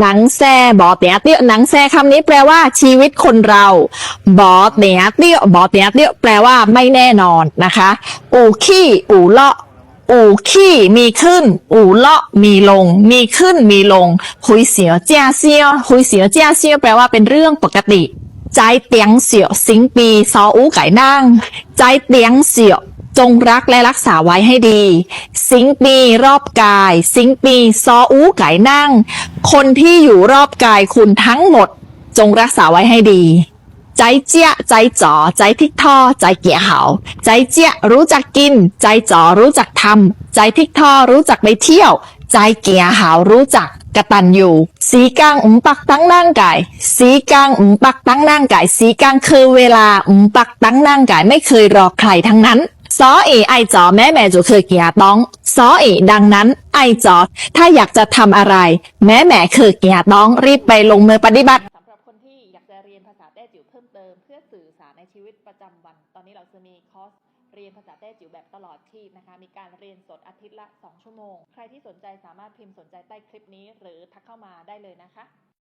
หนังแซ่บอเตียเตี้ยหนังแซ่คำนี้แปลว่าชีวิตคนเราบอเตียเตี้ยบอเตียเตี้ยแปลว่าไม่แน่นอนนะคะ อู่ขี้อู่เลาะ อู่ขี้มีขึ้น อู่เลาะมีลง มีขึ้นมีลงหุยเสียวเจียเซียวหุยเสียวเจียเซียวแปลว่าเป็นเรื่องปกติ ใจเตียงเสียวสิงปีซออูไก่นางใจเตียงเสียว จงรักและรักษาไว้ให้ดี สิงปีรอบกาย สิงปีซออู้ไก่นั่ง คนที่อยู่รอบกายคุณทั้งหมด จงรักษาไว้ให้ดี ใจเจี้ยใจจ๋อใจทิกท่อใจเกี่ยเหาใจเจี้ยรู้จักกิน ใจจ๋อรู้จักทำใจทิกท่อรู้จักไปเที่ยว ใจเกี่ยเหารู้จักกระตันอยู่ สีกลางอุมปักตั้งนั่งไก่สีกลางอุมปักตั้งนั่งไก่สีกลางคือเวลาอุมปักตั้งนั่งไก่ไม่เคยรอใครทั้งนั้น ซอเอไอจอแม่แม่จะเคยเกียต้องซอเอดังนั้นไอจอถ้าอยากจะทำอะไร แม่แม่เคยเกียต้องรีบไปลงมือปฏิบัติสำหรับคนที่อยากจะเรียนภาษาแต้จิ๋วเพิ่มเติมเพื่อสื่อสารในชีวิตประจำวัน ตอนนี้เราจะมีคอร์สเรียนภาษาแต้จิ๋วแบบตลอดชีพนะคะ มีการเรียนสดอาทิตย์ละ 2 ชั่วโมง ใครที่สนใจสามารถพิมพ์สนใจใต้คลิปนี้ หรือทักเข้ามาได้เลยนะคะ